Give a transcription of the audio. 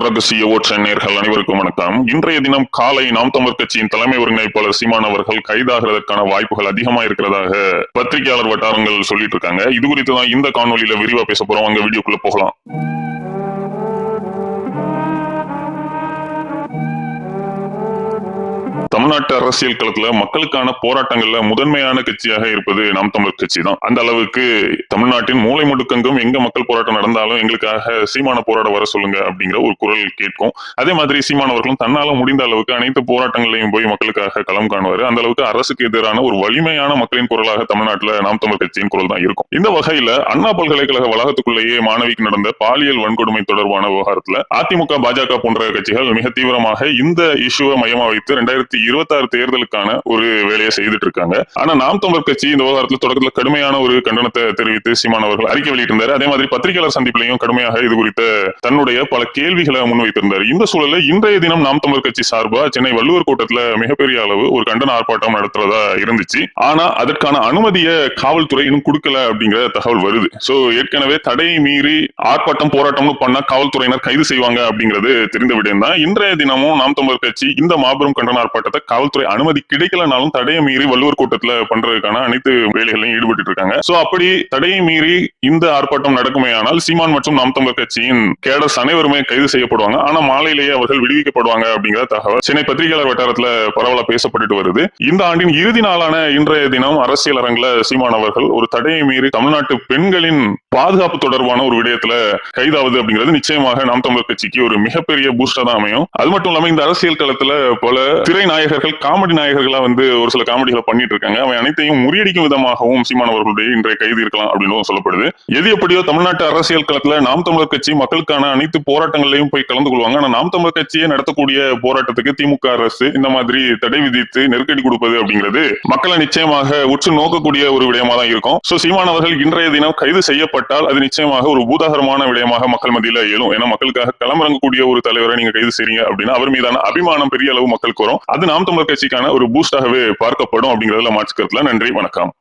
ரகசிய ஓற்ற நேர்கள் அனைவருக்கும் வணக்கம். இன்றைய தினம் காலை நாம் தமிழ் கட்சியின் தலைமை ஒருங்கிணைப்பாளர் சீமான் அவர்கள் கைதாகிறதற்கான வாய்ப்புகள் அதிகமா இருக்கிறதாக பத்திரிகையாளர் வட்டாரங்கள் சொல்லிட்டு இருக்காங்க. இது குறித்து தான் இந்த காணொலியில விரிவா பேச போறோம். அங்க வீடியோக்குள்ள போகலாம். தமிழ்நாட்டு அரசியல் களத்துல மக்களுக்கான போராட்டங்கள்ல முதன்மையான கட்சியாக இருப்பது நாம் தமிழர் கட்சி தான் அந்த அளவுக்கு தமிழ்நாட்டின் மூலை முடுக்கெங்கும் எங்க மக்கள் போராட்டம் நடந்தாலும் எங்களுக்காக சீமான போராட வர சொல்லுங்க அப்படிங்கிற ஒரு குரல் கேட்கும். அதே மாதிரி சீமானவர்களும் தன்னால முடிந்த அளவுக்கு அனைத்து போராட்டங்களையும் போய் மக்களுக்காக களம் காணுவாரு. அந்த அளவுக்கு அரசுக்கு எதிரான ஒரு வலிமையான மக்களின் குரலாக தமிழ்நாட்டுல நாம் தமிழர் கட்சியின் குரல் தான் இருக்கும். இந்த வகையில அண்ணா பல்கலைக்கழக வளாகத்துக்குள்ளேயே மாணவிக்கு நடந்த பாலியல் வன்கொடுமை தொடர்பான விவகாரத்துல அதிமுக பாஜக போன்ற கட்சிகள் மிக தீவிரமாக இந்த இஷ்யூவை மையமா வைத்து ரெண்டாயிரத்தி இருபத்தாறு தேர்தலுக்கான ஒரு வேலையை செய்துட்டு இருக்காங்க. ஆனா நாம் தமிழர் கட்சி இந்த விவகாரத்தில் தொடக்கத்தில் கடுமையான ஒரு கண்டனத்தை தெரிவித்து சீமான் அவர்கள் அறிக்கை வெளியிட்டிருந்தாரு. அதே மாதிரி பத்திரிகையாளர் சந்திப்பிலையும் கடுமையாக இது குறித்த தன்னுடைய பல கேள்விகளை முன்வைத்திருந்தார். இந்த சூழலில் இன்றைய தினம் நாம் தமிழர் கட்சி சார்பா சென்னை வள்ளுவர் கூட்டத்துல மிகப்பெரிய அளவு ஒரு கண்டன ஆர்ப்பாட்டம் நடத்துறதா இருந்துச்சு. ஆனா அதற்கான அனுமதியை காவல்துறை இன்னும் கொடுக்கல அப்படிங்கிற தகவல் வருது. சோ ஏற்கனவே தடை மீறி ஆர்ப்பாட்டம் போராட்டம்னு பண்ணா காவல்துறையினர் கைது செய்வாங்க அப்படிங்கிறது தெரிந்த விடயம் தான் இன்றைய தினமும் நாம் தமிழர் கட்சி இந்த மாபெரும் கண்டன ஆர்ப்பாட்டத்தை காவல்துறை அனுமதி கிடைக்கலனாலும் தடையை மீறி வள்ளுவர் கூட்டத்துல பண்றதுக்கான அனைத்து வேலைகளையும் ஈடுபட்டு இருக்காங்க. சோ அப்படி தடையை மீறி இந்த ஆர்ப்பாட்டம் நடக்குமேயானால் சீமான் மற்றும் நாம் தமிழர் கட்சியின் கேடர்ஸ் அனைவருமே கைது செய்யப்படுவாங்க. ஆனா மாலையிலேயே அவர்கள் விடுவிக்கப்படுவாங்க அப்படிங்கிற தகவல் சென்னை பத்திரிகையாளர் வட்டாரத்துல பரவலா பேசப்பட்டு வருது. இந்த ஆண்டின் இறுதி நாளான இன்றைய தினம் அரசியல் அரங்குல சீமான் அவர்கள் ஒரு தடையை மீறி தமிழ்நாட்டு பெண்களின் பாதுகாப்பு தொடர்பான ஒரு விடயத்துல கைதாவது அப்படிங்கிறது நிச்சயமாக நாம் தமிழர் கட்சிக்கு ஒரு மிகப்பெரிய பூஸ்டா தான் அமையும். அது மட்டும் இல்லாம இந்த அரசியல் களத்துல பல திரை நாயகர்கள் காமெடி நாயகர்களா வந்து ஒரு சில காமெடிகளை பண்ணிட்டு இருக்காங்க. அவன் அனைத்தையும் முறியடிக்கும் விதமாகவும் சீமான் அவர்களுடைய இன்றைய கைது இருக்கலாம் அப்படின்னு சொல்லப்படுது. எது எப்படியோ தமிழ்நாட்டு அரசியல் களத்துல நாம் தமிழர் கட்சி மக்களுக்கான அனைத்து போராட்டங்களையும் போய் கலந்து கொள்வாங்க. ஆனா நாம் தமிழர் கட்சியே நடத்தக்கூடிய போராட்டத்துக்கு திமுக அரசு இந்த மாதிரி தடை விதித்து நெருக்கடி கொடுப்பது அப்படிங்கிறது மக்களை நிச்சயமாக உற்று நோக்கக்கூடிய ஒரு விடயமா தான் இருக்கும். சோ சீமான் அவர்கள் இன்றைய தினம் கைது செய்யப்பட்டால் அது நிச்சயமாக ஒரு பூதாகரமான விடயமாக மக்கள் மத்தியில எழும். ஏன்னா மக்களுக்காக களமிறங்கக்கூடிய ஒரு தலைவரை நீங்க கைது செய்றீங்க அப்படின்னா அவர் மீதான அபிமானம் பெரிய அளவு மக்களுக்கு வரும். அது நாம் தமிழர் கட்சிக்கான ஒரு பூஸ்டாகவே பார்க்கப்படும் அப்படிங்கறதுல மாற்றுக்கிறதுல நன்றி வணக்கம்.